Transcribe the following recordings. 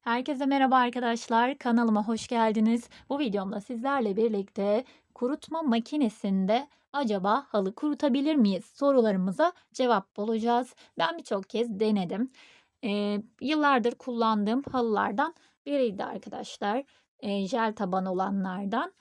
Herkese merhaba arkadaşlar. Kanalıma hoş geldiniz. Bu videomda sizlerle birlikte kurutma makinesinde acaba halı kurutabilir miyiz sorularımıza cevap bulacağız. Ben birçok kez denedim. Eee, yıllardır kullandığım halılardan biriydi arkadaşlar. Eee, jel taban olanlardan.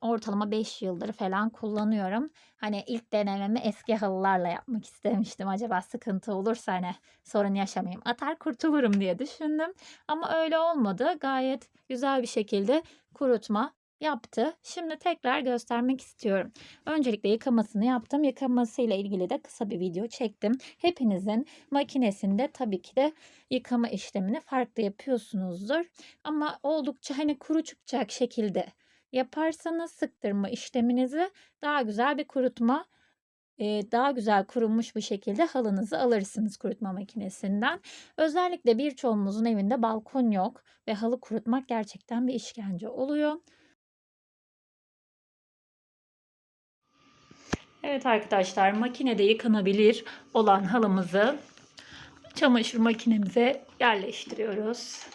Ortalama 5 yıldır falan kullanıyorum. Hani ilk denememi eski halılarla yapmak istemiştim. Acaba sıkıntı olursa hani sorun yaşamayayım, atar kurtulurum diye düşündüm. Ama öyle olmadı. Gayet güzel bir şekilde kurutma yaptı. Şimdi tekrar göstermek istiyorum. Öncelikle yıkamasını yaptım. Yıkamasıyla ilgili de kısa bir video çektim. Hepinizin makinesinde tabii ki de yıkama işlemini farklı yapıyorsunuzdur. Ama oldukça hani kuru çıkacak şekilde yaparsanız sıktırma işleminizi daha güzel bir kurutma daha güzel kurumuş bir şekilde halınızı alırsınız kurutma makinesinden. Özellikle birçoğumuzun evinde balkon yok ve halı kurutmak gerçekten bir işkence oluyor. Evet arkadaşlar makinede yıkanabilir olan halımızı çamaşır makinemize yerleştiriyoruz.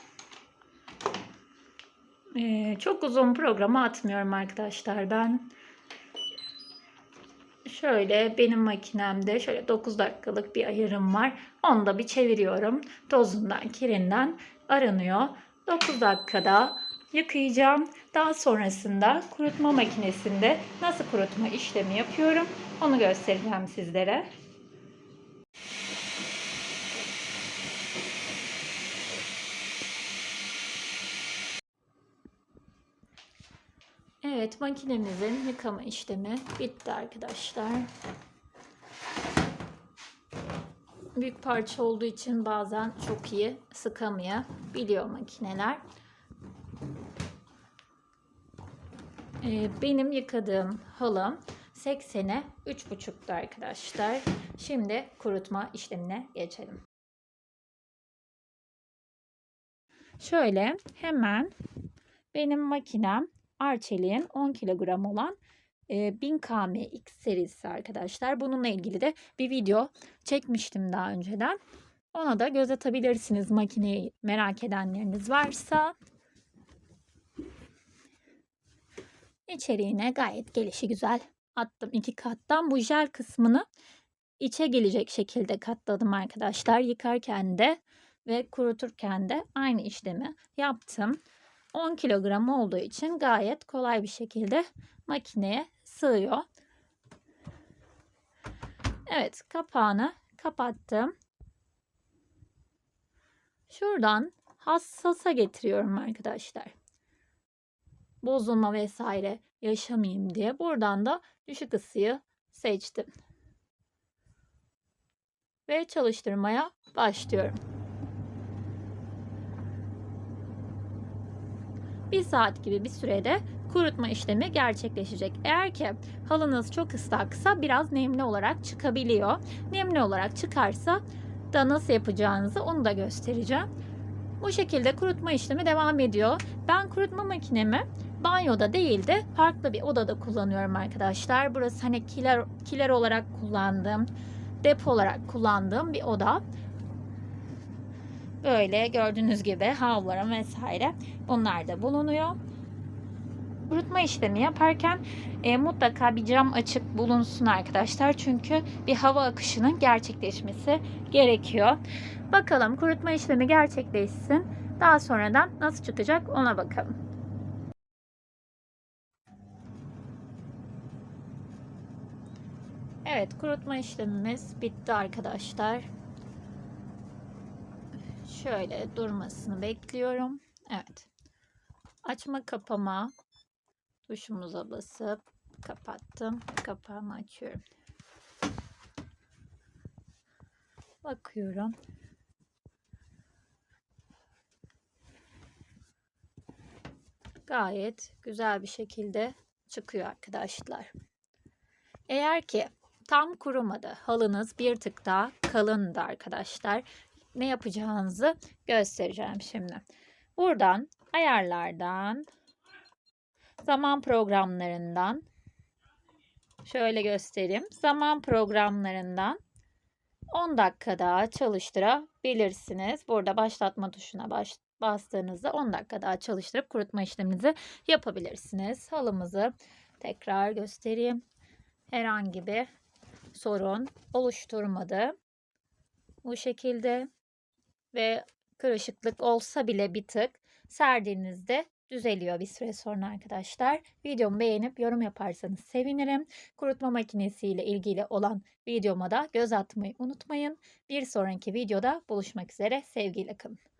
Ee, çok uzun programa atmıyorum arkadaşlar ben. Şöyle benim makinemde şöyle 9 dakikalık bir ayarım var. Onu da bir çeviriyorum. Tozundan, kirinden aranıyor. 9 dakikada yıkayacağım. Daha sonrasında kurutma makinesinde nasıl kurutma işlemi yapıyorum onu göstereceğim sizlere. Evet makinemizin yıkama işlemi bitti arkadaşlar. Büyük parça olduğu için bazen çok iyi sıkamayabiliyor makineler. Ee, benim yıkadığım halım 80'e 3,5'tu arkadaşlar. Şimdi kurutma işlemine geçelim. Şöyle hemen benim makinem Arçelik'in 10 kilogram olan e, 1000 KMX serisi arkadaşlar. Bununla ilgili de bir video çekmiştim daha önceden. Ona da göz atabilirsiniz makineyi merak edenleriniz varsa. İçeriğine gayet gelişi güzel attım iki kattan. Bu jel kısmını içe gelecek şekilde katladım arkadaşlar. Yıkarken de ve kuruturken de aynı işlemi yaptım. 10 kilogram olduğu için gayet kolay bir şekilde makineye sığıyor. Evet kapağını kapattım. Şuradan hassasa getiriyorum arkadaşlar. Bozulma vesaire yaşamayayım diye. Buradan da düşük ısıyı seçtim. Ve çalıştırmaya başlıyorum. Bir saat gibi bir sürede kurutma işlemi gerçekleşecek. Eğer ki halınız çok ıslaksa biraz nemli olarak çıkabiliyor. Nemli olarak çıkarsa da nasıl yapacağınızı onu da göstereceğim. Bu şekilde kurutma işlemi devam ediyor. Ben kurutma makinemi banyoda değil de farklı bir odada kullanıyorum arkadaşlar. Burası hani kiler, kiler olarak kullandığım, depo olarak kullandığım bir oda. Böyle gördüğünüz gibi havlularım vesaire bunlar da bulunuyor. Kurutma işlemi yaparken e, mutlaka bir cam açık bulunsun arkadaşlar. Çünkü bir hava akışının gerçekleşmesi gerekiyor. Bakalım kurutma işlemi gerçekleşsin. Daha sonradan nasıl çıkacak ona bakalım. Evet kurutma işlemimiz bitti arkadaşlar. Şöyle durmasını bekliyorum. Evet. Açma kapama tuşumuza basıp kapattım. Kapağımı açıyorum. Bakıyorum. Gayet güzel bir şekilde çıkıyor arkadaşlar. Eğer ki tam kurumadı, halınız bir tık daha kalındı arkadaşlar ne yapacağınızı göstereceğim şimdi. Buradan ayarlardan zaman programlarından şöyle göstereyim. Zaman programlarından 10 dakika daha çalıştırabilirsiniz. Burada başlatma tuşuna baş, bastığınızda 10 dakika daha çalıştırıp kurutma işleminizi yapabilirsiniz. Halımızı tekrar göstereyim. Herhangi bir sorun oluşturmadı. Bu şekilde ve kırışıklık olsa bile bir tık serdiğinizde düzeliyor bir süre sonra arkadaşlar. Videomu beğenip yorum yaparsanız sevinirim. Kurutma makinesiyle ilgili olan videoma da göz atmayı unutmayın. Bir sonraki videoda buluşmak üzere. Sevgiyle kalın.